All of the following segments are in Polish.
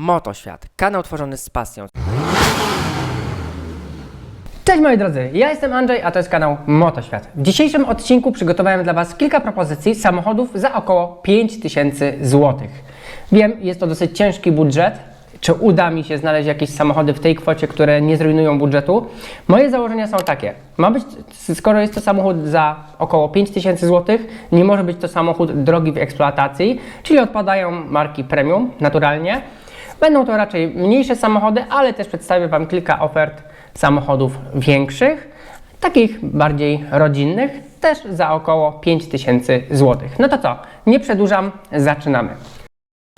Motoświat, kanał tworzony z pasją. Cześć moi drodzy, ja jestem Andrzej, a to jest kanał Motoświat. W dzisiejszym odcinku przygotowałem dla Was kilka propozycji samochodów za około 5000 zł. Wiem, jest to dosyć ciężki budżet. Czy uda mi się znaleźć jakieś samochody w tej kwocie, które nie zrujnują budżetu? Moje założenia są takie. Ma być, skoro jest to samochód za około 5000 zł, nie może być to samochód drogi w eksploatacji, czyli odpadają marki premium naturalnie. Będą to raczej mniejsze samochody, ale też przedstawię Wam kilka ofert samochodów większych, takich bardziej rodzinnych, też za około 5000 zł. No to co, nie przedłużam, zaczynamy.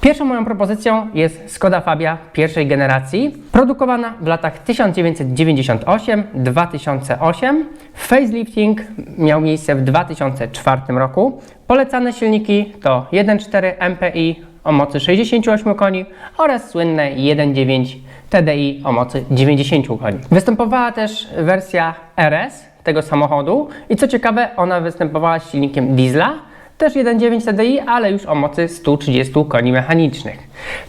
Pierwszą moją propozycją jest Skoda Fabia pierwszej generacji, produkowana w latach 1998-2008. Facelifting miał miejsce w 2004 roku. Polecane silniki to 1.4 MPI o mocy 68 koni oraz słynne 1.9 TDI o mocy 90 koni. Występowała też wersja RS tego samochodu i co ciekawe, ona występowała z silnikiem diesla, też 1.9 TDI, ale już o mocy 130 koni mechanicznych.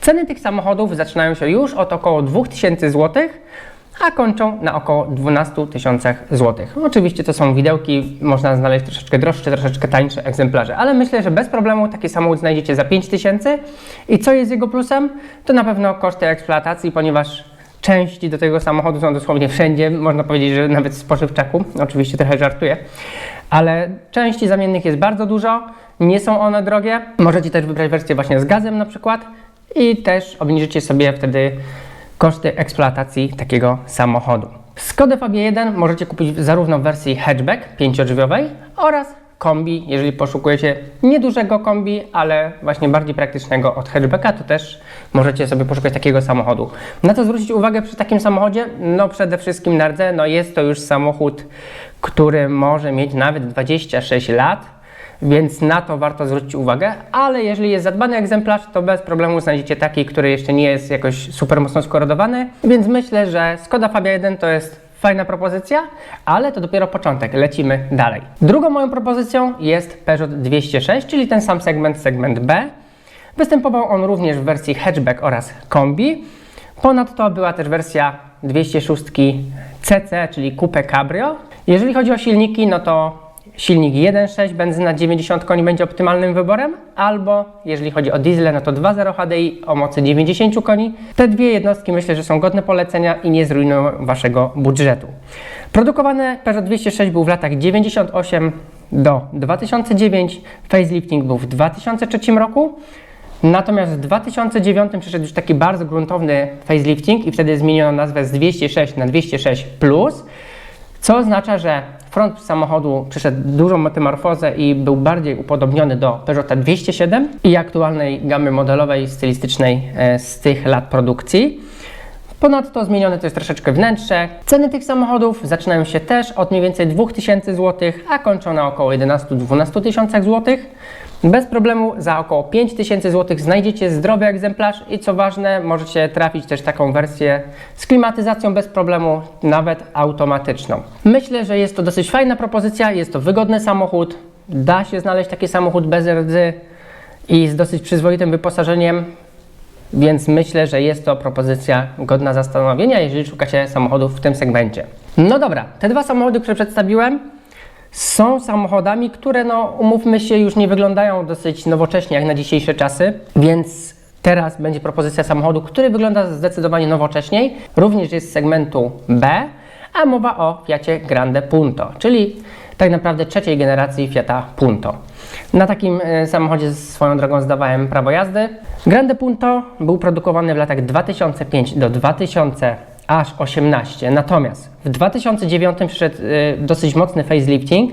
Ceny tych samochodów zaczynają się już od około 2000 zł, a kończą na około 12 tysiącach złotych. Oczywiście to są widełki, można znaleźć troszeczkę droższe, troszeczkę tańsze egzemplarze, ale myślę, że bez problemu taki samochód znajdziecie za 5000 i co jest jego plusem? To na pewno koszty eksploatacji, ponieważ części do tego samochodu są dosłownie wszędzie, można powiedzieć, że nawet w spożywczaku, oczywiście trochę żartuję, ale części zamiennych jest bardzo dużo, nie są one drogie, możecie też wybrać wersję właśnie z gazem na przykład. I też obniżycie sobie wtedy koszty eksploatacji takiego samochodu. Skodę Fabia 1 możecie kupić zarówno w wersji hatchback pięciodrzwiowej oraz kombi, jeżeli poszukujecie niedużego kombi, ale właśnie bardziej praktycznego od hatchbacka, to też możecie sobie poszukać takiego samochodu. Na co zwrócić uwagę przy takim samochodzie? No przede wszystkim na rdze, no jest to już samochód, który może mieć nawet 26 lat, więc na to warto zwrócić uwagę, ale jeżeli jest zadbany egzemplarz, to bez problemu znajdziecie taki, który jeszcze nie jest jakoś super mocno skorodowany, więc myślę, że Skoda Fabia 1 to jest fajna propozycja, ale to dopiero początek, lecimy dalej. Drugą moją propozycją jest Peugeot 206, czyli ten sam segment, segment B. Występował on również w wersji hatchback oraz kombi. Ponadto była też wersja 206 CC, czyli Coupe Cabrio. Jeżeli chodzi o silniki, no to silnik 1.6 benzyna 90 koni będzie optymalnym wyborem, albo jeżeli chodzi o diesle, no to 2.0 HDI o mocy 90 koni. Te dwie jednostki myślę, że są godne polecenia i nie zrujnują Waszego budżetu. Produkowany Peugeot 206 był w latach 98 do 2009, facelifting był w 2003 roku. Natomiast w 2009 przyszedł już taki bardzo gruntowny facelifting i wtedy zmieniono nazwę z 206 na 206 Plus, co oznacza, że front samochodu przeszedł dużą metamorfozę i był bardziej upodobniony do Peugeota 207 i aktualnej gamy modelowej, stylistycznej e, z tych lat produkcji. Ponadto zmienione to jest troszeczkę wnętrze. Ceny tych samochodów zaczynają się też od mniej więcej 2000 zł, a kończą na około 11-12 tysiącach złotych. Bez problemu za około 5000 zł znajdziecie zdrowy egzemplarz i co ważne, możecie trafić też taką wersję z klimatyzacją bez problemu, nawet automatyczną. Myślę, że jest to dosyć fajna propozycja, jest to wygodny samochód, da się znaleźć taki samochód bez rdzy i z dosyć przyzwoitym wyposażeniem, więc myślę, że jest to propozycja godna zastanowienia, jeżeli szukacie samochodów w tym segmencie. No dobra, te dwa samochody, które przedstawiłem, są samochodami, które, no, umówmy się, już nie wyglądają dosyć nowocześnie jak na dzisiejsze czasy, więc teraz będzie propozycja samochodu, który wygląda zdecydowanie nowocześniej, również jest z segmentu B, a mowa o Fiacie Grande Punto, czyli tak naprawdę trzeciej generacji Fiata Punto. Na takim e, samochodzie swoją drogą zdawałem prawo jazdy. Grande Punto był produkowany w latach 2005 do 2000 aż 18. Natomiast w 2009 przyszedł y, dosyć mocny facelifting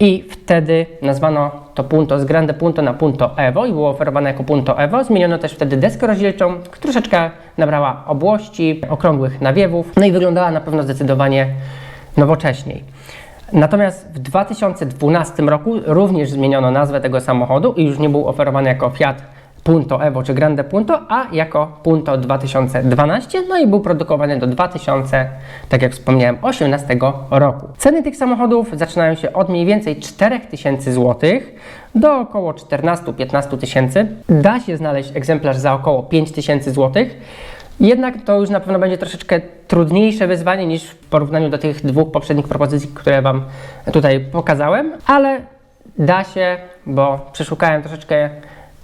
i wtedy nazwano to Punto z Grande Punto na Punto Evo i było oferowane jako Punto Evo. Zmieniono też wtedy deskę rozdzielczą, troszeczkę nabrała obłości, okrągłych nawiewów, no i wyglądała na pewno zdecydowanie nowocześniej. Natomiast w 2012 roku również zmieniono nazwę tego samochodu i już nie był oferowany jako Fiat Punto Evo czy Grande Punto, a jako Punto 2012, no i był produkowany do 2000, tak jak wspomniałem, 18 roku. Ceny tych samochodów zaczynają się od mniej więcej 4000 zł do około 14-15 tysięcy. Da się znaleźć egzemplarz za około 5000 zł. Jednak to już na pewno będzie troszeczkę trudniejsze wyzwanie niż w porównaniu do tych dwóch poprzednich propozycji, które Wam tutaj pokazałem, ale da się, bo przeszukałem troszeczkę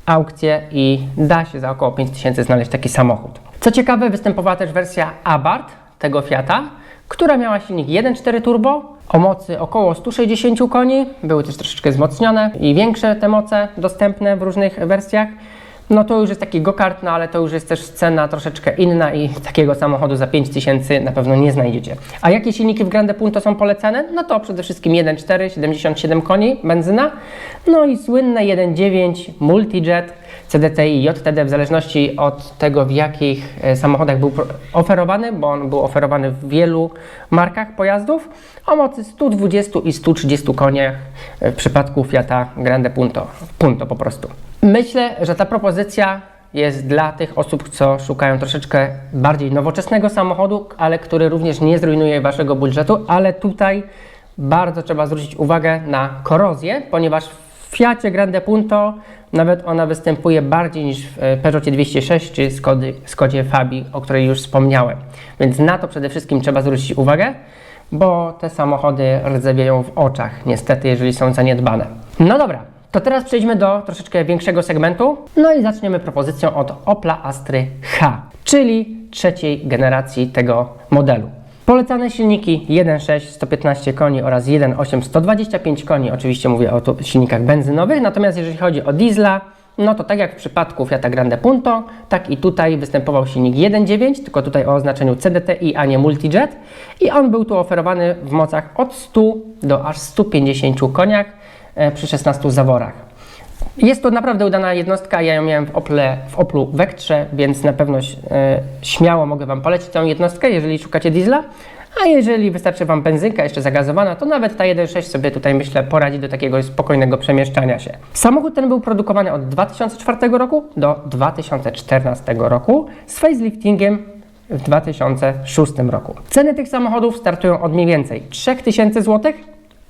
aukcje i da się za około 5000 znaleźć taki samochód. Co ciekawe, występowała też wersja Abarth tego Fiata, która miała silnik 1.4 turbo o mocy około 160 koni. Były też troszeczkę wzmocnione i większe te moce dostępne w różnych wersjach. No to już jest taki go-kart, no ale to już jest też cena troszeczkę inna i takiego samochodu za 5000 na pewno nie znajdziecie. A jakie silniki w Grande Punto są polecane? No to przede wszystkim 1.4, 77 koni, benzyna, no i słynne 1.9 Multijet, CDT i JTD w zależności od tego w jakich e, samochodach był oferowany, bo on był oferowany w wielu markach pojazdów o mocy 120 i 130 koniach e, w przypadku Fiata Grande Punto, Punto po prostu. Myślę, że ta propozycja jest dla tych osób, co szukają troszeczkę bardziej nowoczesnego samochodu, ale który również nie zrujnuje waszego budżetu, ale tutaj bardzo trzeba zwrócić uwagę na korozję, ponieważ w Fiacie Grande Punto nawet ona występuje bardziej niż w e, Peugeotie 206 czy Skody, Skodzie Fabii, o której już wspomniałem. Więc na to przede wszystkim trzeba zwrócić uwagę, bo te samochody rdzewieją w oczach, niestety, jeżeli są zaniedbane. No dobra, to teraz przejdźmy do troszeczkę większego segmentu. No i zaczniemy propozycją od Opla Astry H, czyli trzeciej generacji tego modelu. Polecane silniki 1.6 115 koni oraz 1.8 125 koni. Oczywiście mówię o silnikach benzynowych, natomiast jeżeli chodzi o diesla, no to tak jak w przypadku Fiata Grande Punto, tak i tutaj występował silnik 1.9, tylko tutaj o oznaczeniu CDTI, a nie Multijet. I on był tu oferowany w mocach od 100 do aż 150 koniach przy 16 zaworach. Jest to naprawdę udana jednostka. Ja ją miałem w, Ople, w Oplu Vectrze, więc na pewno e, śmiało mogę Wam polecić tę jednostkę, jeżeli szukacie diesla. A jeżeli wystarczy Wam benzynka jeszcze zagazowana, to nawet ta 1.6 sobie tutaj myślę poradzi do takiego spokojnego przemieszczania się. Samochód ten był produkowany od 2004 roku do 2014 roku z faceliftingiem w 2006 roku. Ceny tych samochodów startują od mniej więcej 3000 zł,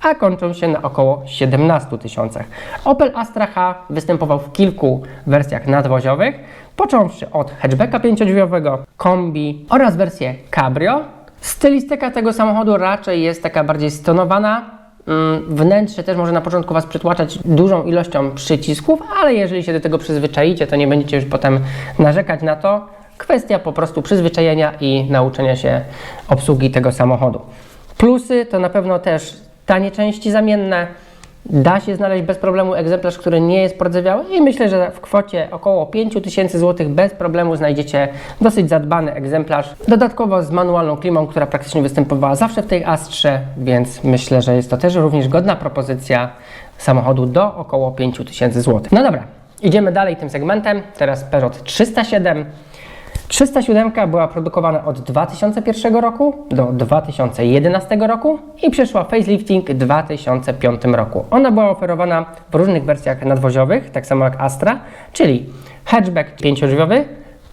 a kończą się na około 17 tysiącach. Opel Astra H występował w kilku wersjach nadwoziowych, począwszy od hatchbacka pięciodrzwiowego, kombi oraz wersję cabrio. Stylistyka tego samochodu raczej jest taka bardziej stonowana. Mm, Wnętrze też może na początku Was przytłaczać dużą ilością przycisków, ale jeżeli się do tego przyzwyczaicie, to nie będziecie już potem narzekać na to. Kwestia po prostu przyzwyczajenia i nauczenia się obsługi tego samochodu. Plusy to na pewno też tanie części zamienne. Da się znaleźć bez problemu egzemplarz, który nie jest pordzewiały i myślę, że w kwocie około 5000 zł bez problemu znajdziecie dosyć zadbany egzemplarz. Dodatkowo z manualną klimą, która praktycznie występowała zawsze w tej Astrze, więc myślę, że jest to też również godna propozycja samochodu do około 5000 zł. No dobra, idziemy dalej tym segmentem. Teraz Peugeot 307. 307 była produkowana od 2001 roku do 2011 roku i przeszła facelifting w 2005 roku. Ona była oferowana w różnych wersjach nadwoziowych, tak samo jak Astra, czyli hatchback pięciodrzwiowy,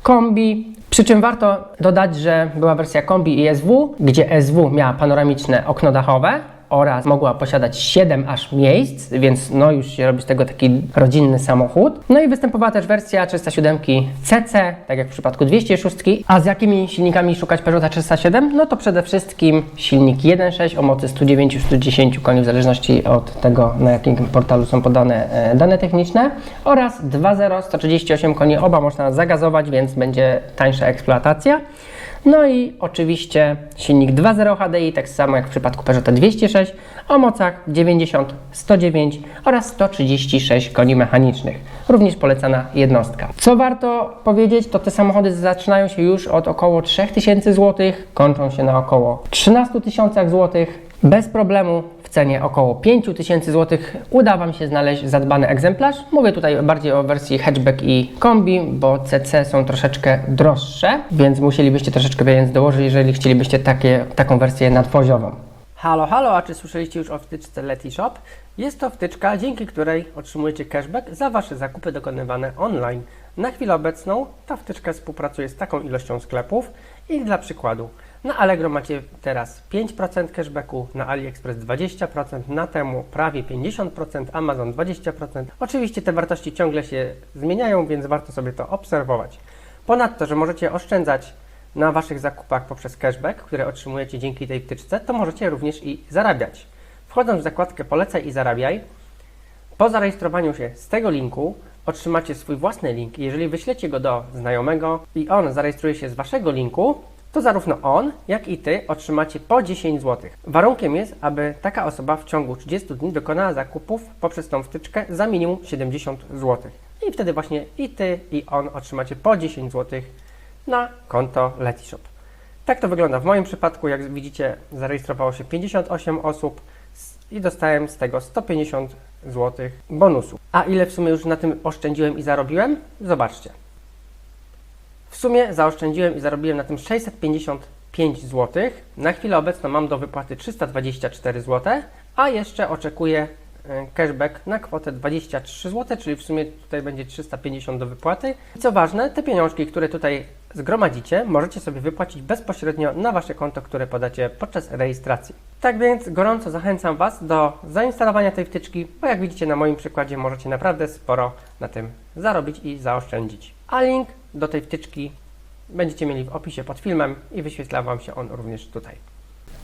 kombi, przy czym warto dodać, że była wersja kombi i SW, gdzie SW miała panoramiczne okno dachowe oraz mogła posiadać 7 aż miejsc, więc no już się robi z tego taki rodzinny samochód. No i występowała też wersja 307 CC, tak jak w przypadku 206. A z jakimi silnikami szukać Peugeota 307? No to przede wszystkim silnik 1.6 o mocy 109-110 koni w zależności od tego na jakim portalu są podane e, dane techniczne oraz 2.0 138 koni, oba można zagazować, więc będzie tańsza eksploatacja. No i oczywiście silnik 2.0 HDI, tak samo jak w przypadku Peugeota 206 o mocach 90, 109 oraz 136 koni mechanicznych. Również polecana jednostka. Co warto powiedzieć, to te samochody zaczynają się już od około 3000 zł, kończą się na około 13 tysiącach złotych. Bez problemu cenie około 5000 zł uda Wam się znaleźć zadbany egzemplarz. Mówię tutaj bardziej o wersji hatchback i kombi, bo CC są troszeczkę droższe, więc musielibyście troszeczkę pieniędzy dołożyć, jeżeli chcielibyście takie, taką wersję nadwoziową. Halo, halo, a czy słyszeliście już o wtyczce Leti Shop? Jest to wtyczka, dzięki której otrzymujecie cashback za Wasze zakupy dokonywane online. Na chwilę obecną ta wtyczka współpracuje z taką ilością sklepów i dla przykładu na Allegro macie teraz 5% cashbacku, na AliExpress 20%, na temu prawie 50%, Amazon 20%. Oczywiście te wartości ciągle się zmieniają, więc warto sobie to obserwować. Ponadto, że możecie oszczędzać na Waszych zakupach poprzez cashback, który otrzymujecie dzięki tej wtyczce, to możecie również i zarabiać. Wchodząc w zakładkę Polecaj i zarabiaj, po zarejestrowaniu się z tego linku otrzymacie swój własny link. Jeżeli wyślecie go do znajomego i on zarejestruje się z Waszego linku, to zarówno on, jak i Ty otrzymacie po 10 zł. Warunkiem jest, aby taka osoba w ciągu 30 dni dokonała zakupów poprzez tą wtyczkę za minimum 70 zł. I wtedy właśnie i Ty, i on otrzymacie po 10 zł na konto Letishop. Tak to wygląda w moim przypadku. Jak widzicie, zarejestrowało się 58 osób i dostałem z tego 150 zł bonusu. A ile w sumie już na tym oszczędziłem i zarobiłem? Zobaczcie. W sumie zaoszczędziłem i zarobiłem na tym 655 zł. Na chwilę obecną mam do wypłaty 324 zł, a jeszcze oczekuję e, cashback na kwotę 23 zł, czyli w sumie tutaj będzie 350 do wypłaty. I co ważne, te pieniążki, które tutaj zgromadzicie, możecie sobie wypłacić bezpośrednio na Wasze konto, które podacie podczas rejestracji. Tak więc gorąco zachęcam Was do zainstalowania tej wtyczki, bo jak widzicie na moim przykładzie możecie naprawdę sporo na tym zarobić i zaoszczędzić. A link do tej wtyczki będziecie mieli w opisie pod filmem i wyświetla Wam się on również tutaj.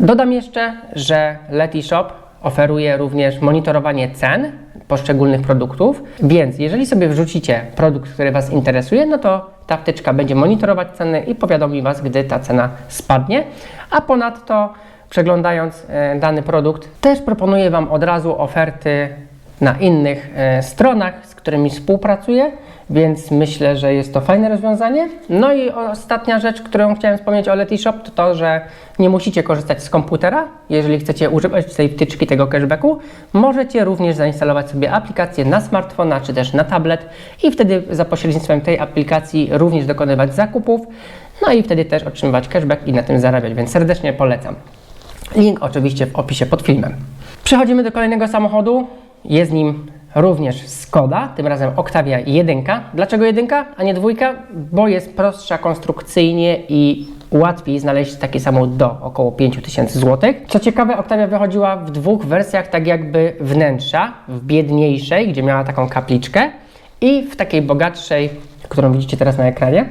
Dodam jeszcze, że Letishop oferuje również monitorowanie cen poszczególnych produktów, więc jeżeli sobie wrzucicie produkt, który Was interesuje, no to ta wtyczka będzie monitorować ceny i powiadomi Was, gdy ta cena spadnie, a ponadto przeglądając e, dany produkt, też proponuję Wam od razu oferty na innych e, stronach, z którymi współpracuję, więc myślę, że jest to fajne rozwiązanie. No i ostatnia rzecz, którą chciałem wspomnieć o Letishop, to to, że nie musicie korzystać z komputera. Jeżeli chcecie używać tej wtyczki, tego cashbacku, możecie również zainstalować sobie aplikację na smartfona czy też na tablet i wtedy za pośrednictwem tej aplikacji również dokonywać zakupów, no i wtedy też otrzymywać cashback i na tym zarabiać, więc serdecznie polecam. Link oczywiście w opisie pod filmem. Przechodzimy do kolejnego samochodu. Jest nim również Skoda, tym razem Octavia 1. Dlaczego 1, a nie dwójka? Bo jest prostsza konstrukcyjnie i łatwiej znaleźć taki samochód do około 5000 zł. Co ciekawe, Octavia wychodziła w dwóch wersjach, tak jakby wnętrza, w biedniejszej, gdzie miała taką kapliczkę i w takiej bogatszej, którą widzicie teraz na ekranie.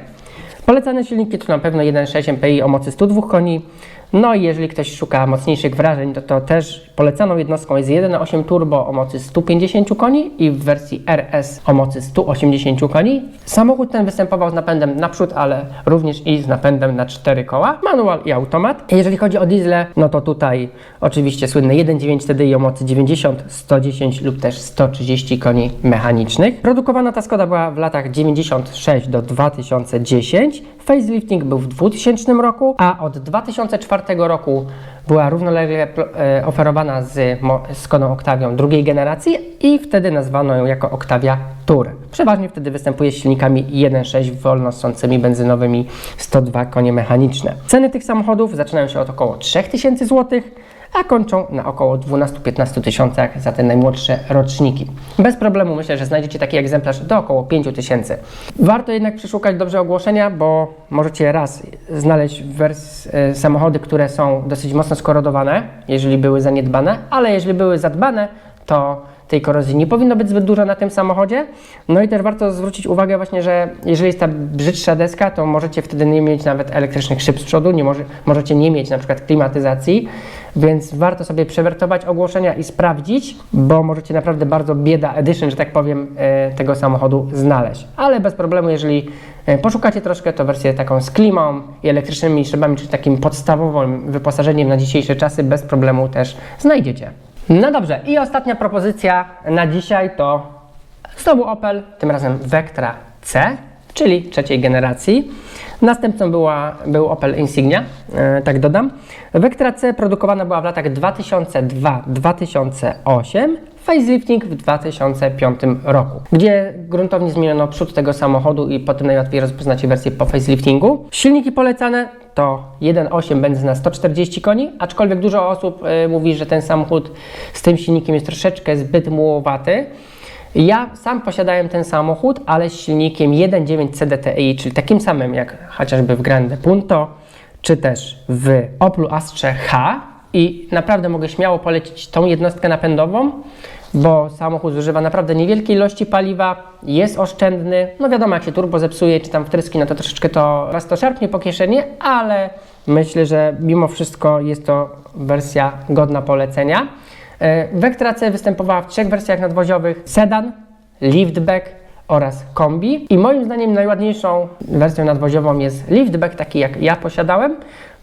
Polecane silniki to na pewno 1.6 MPI o mocy 102 koni. No i jeżeli ktoś szuka mocniejszych wrażeń, to, to też polecaną jednostką jest 1.8 turbo o mocy 150 koni i w wersji RS o mocy 180 koni. Samochód ten występował z napędem naprzód, ale również i z napędem na 4 koła, manual i automat. Jeżeli chodzi o diesle, no to tutaj oczywiście słynne 1.9 TDI o mocy 90, 110 lub też 130 koni mechanicznych. Produkowana ta Skoda była w latach 96 do 2010. Facelifting był w 2000 roku, a od 2004 roku była równolegle e, oferowana z mo- Skodą Octavią drugiej generacji i wtedy nazwano ją jako Octavia Tour. Przeważnie wtedy występuje z silnikami 1.6 wolno ssącymi benzynowymi 102 konie mechaniczne. Ceny tych samochodów zaczynają się od około 3000 zł, a kończą na około 12-15 tysiącach za te najmłodsze roczniki. Bez problemu myślę, że znajdziecie taki egzemplarz do około 5 tysięcy. Warto jednak przeszukać dobrze ogłoszenia, bo możecie raz znaleźć wers- e, samochody, które są dosyć mocno skorodowane, jeżeli były zaniedbane, ale jeżeli były zadbane, to tej korozji nie powinno być zbyt dużo na tym samochodzie. No i też warto zwrócić uwagę właśnie, że jeżeli jest ta brzydsza deska, to możecie wtedy nie mieć nawet elektrycznych szyb z przodu, nie może, możecie nie mieć na przykład klimatyzacji, więc warto sobie przewertować ogłoszenia i sprawdzić, bo możecie naprawdę bardzo bieda edition, że tak powiem, e, tego samochodu znaleźć. Ale bez problemu, jeżeli e, poszukacie troszkę, to wersję taką z klimą i elektrycznymi szybami, czy takim podstawowym wyposażeniem na dzisiejsze czasy, bez problemu też znajdziecie. No dobrze, i ostatnia propozycja na dzisiaj to znowu Opel, tym razem Vectra C, czyli trzeciej generacji. Następcą była, był Opel Insignia, e, tak dodam. Vectra C produkowana była w latach 2002-2008, facelifting w 2005 roku, gdzie gruntownie zmieniono przód tego samochodu i potem najłatwiej rozpoznacie wersję po faceliftingu. Silniki polecane to 1.8 benzyna 140 koni, aczkolwiek dużo osób e, mówi, że ten samochód z tym silnikiem jest troszeczkę zbyt mułowaty. Ja sam posiadałem ten samochód, ale z silnikiem 1.9 CDTI, czyli takim samym jak chociażby w Grande Punto, czy też w Oplu Astrze H i naprawdę mogę śmiało polecić tą jednostkę napędową, bo samochód zużywa naprawdę niewielkie ilości paliwa, jest oszczędny. No wiadomo, jak się turbo zepsuje, czy tam wtryski, no to troszeczkę to was to szarpnie po kieszeni, ale myślę, że mimo wszystko jest to wersja godna polecenia. Vectra C występowała w trzech wersjach nadwoziowych: sedan, liftback oraz kombi. I moim zdaniem najładniejszą wersją nadwoziową jest liftback, taki jak ja posiadałem,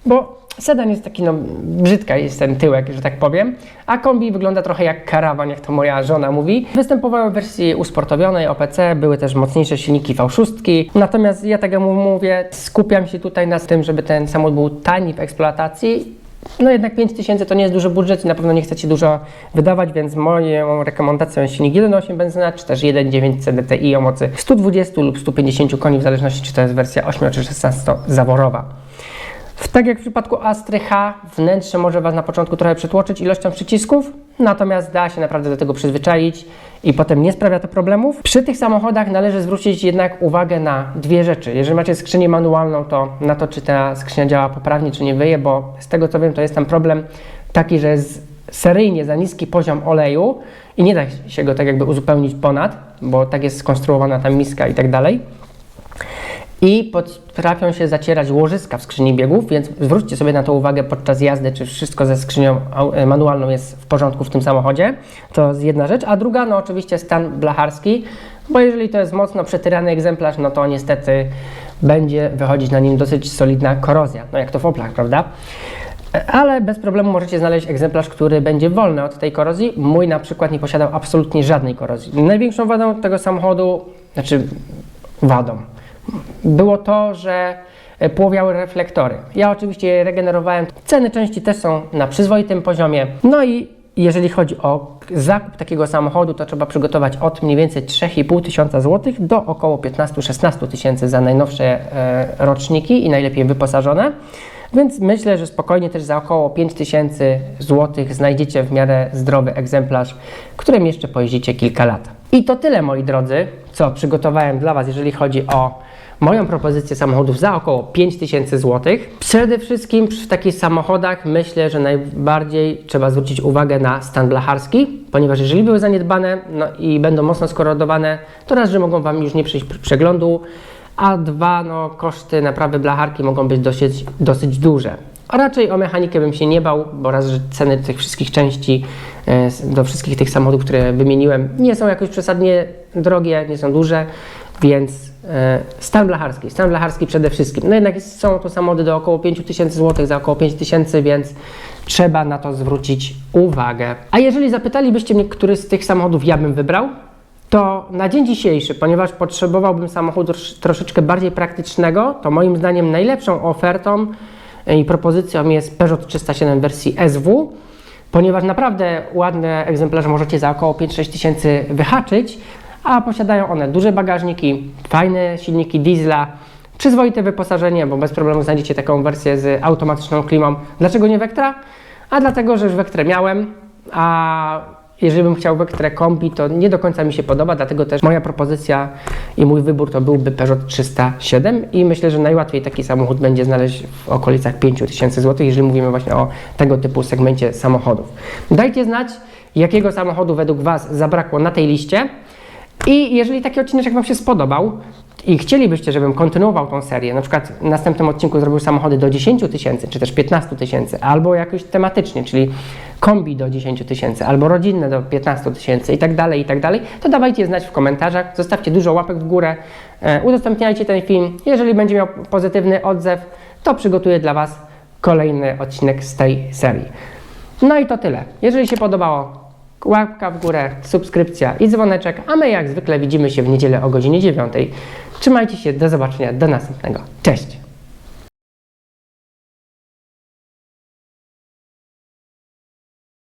bo sedan jest taki, no brzydka jest ten tyłek, że tak powiem, a kombi wygląda trochę jak karawan, jak to moja żona mówi. Występowały w wersji usportowionej OPC, były też mocniejsze silniki V6, natomiast ja mu mówię, skupiam się tutaj na tym, żeby ten samochód był tani w eksploatacji no jednak 5000 to nie jest duży budżet i na pewno nie chcecie dużo wydawać, więc moją rekomendacją jest silnik 1.8 benzyna, czy też 1.9 CDTI o mocy 120 lub 150 koni, w zależności czy to jest wersja 8 czy 16 zaworowa. Tak jak w przypadku Astry H, wnętrze może Was na początku trochę przytłoczyć ilością przycisków, natomiast da się naprawdę do tego przyzwyczaić i potem nie sprawia to problemów. Przy tych samochodach należy zwrócić jednak uwagę na dwie rzeczy. Jeżeli macie skrzynię manualną, to na to, czy ta skrzynia działa poprawnie, czy nie wyje, bo z tego co wiem, to jest tam problem taki, że jest seryjnie za niski poziom oleju i nie da się go tak jakby uzupełnić ponad, bo tak jest skonstruowana ta miska i tak dalej i potrafią się zacierać łożyska w skrzyni biegów, więc zwróćcie sobie na to uwagę podczas jazdy, czy wszystko ze skrzynią e, manualną jest w porządku w tym samochodzie. To jest jedna rzecz. A druga, no oczywiście stan blacharski, bo jeżeli to jest mocno przetyrany egzemplarz, no to niestety będzie wychodzić na nim dosyć solidna korozja. No jak to w Oplach, prawda? E, Ale bez problemu możecie znaleźć egzemplarz, który będzie wolny od tej korozji. Mój na przykład nie posiadał absolutnie żadnej korozji. Największą wadą tego samochodu, znaczy wadą, było to, że e, płowiały reflektory. Ja oczywiście je regenerowałem. Ceny części też są na przyzwoitym poziomie. No i jeżeli chodzi o zakup takiego samochodu, to trzeba przygotować od mniej więcej 3,5 tysiąca złotych do około 15-16 tysięcy za najnowsze e, roczniki i najlepiej wyposażone. Więc myślę, że spokojnie też za około 5 tysięcy złotych znajdziecie w miarę zdrowy egzemplarz, którym jeszcze pojeździcie kilka lat. I to tyle, moi drodzy, co przygotowałem dla Was, jeżeli chodzi o moją propozycję samochodów za około 5000 zł. Przede wszystkim w takich samochodach myślę, że najbardziej trzeba zwrócić uwagę na stan blacharski, ponieważ jeżeli były zaniedbane no i będą mocno skorodowane, to raz, że mogą Wam już nie przyjść przeglądu, a dwa, no koszty naprawy blacharki mogą być dosyć, dosyć duże. A raczej o mechanikę bym się nie bał, bo raz, że ceny tych wszystkich części e, do wszystkich tych samochodów, które wymieniłem, nie są jakoś przesadnie drogie, nie są duże, więc stan blacharski, stan blacharski przede wszystkim. No jednak są to samochody do około 5000 zł, za około 5000, więc trzeba na to zwrócić uwagę. A jeżeli zapytalibyście mnie, który z tych samochodów ja bym wybrał, to na dzień dzisiejszy, ponieważ potrzebowałbym samochodu trosz- troszeczkę bardziej praktycznego, to moim zdaniem najlepszą ofertą i propozycją jest Peugeot 307 w wersji SW, ponieważ naprawdę ładne egzemplarze możecie za około 5-6 tysięcy wyhaczyć, a posiadają one duże bagażniki, fajne silniki diesla, przyzwoite wyposażenie, bo bez problemu znajdziecie taką wersję z automatyczną klimą. Dlaczego nie Vectra? A dlatego, że już Vectrę miałem, a jeżeli bym chciał Vectrę kombi, to nie do końca mi się podoba, dlatego też moja propozycja i mój wybór to byłby Peugeot 307 i myślę, że najłatwiej taki samochód będzie znaleźć w okolicach 5000 zł, jeżeli mówimy właśnie o tego typu segmencie samochodów. Dajcie znać, jakiego samochodu według Was zabrakło na tej liście i jeżeli taki odcinek Wam się spodobał i chcielibyście, żebym kontynuował tą serię, na przykład w następnym odcinku zrobił samochody do 10 tysięcy, czy też 15 tysięcy, albo jakoś tematycznie, czyli kombi do 10 tysięcy, albo rodzinne do 15 tysięcy i tak dalej, i tak dalej, to dawajcie znać w komentarzach, zostawcie dużo łapek w górę, e, udostępniajcie ten film. Jeżeli będzie miał pozytywny odzew, to przygotuję dla Was kolejny odcinek z tej serii. No i to tyle. Jeżeli się podobało, łapka w górę, subskrypcja i dzwoneczek, a my jak zwykle widzimy się w niedzielę o godzinie 9. Trzymajcie się, do zobaczenia, do następnego. Cześć!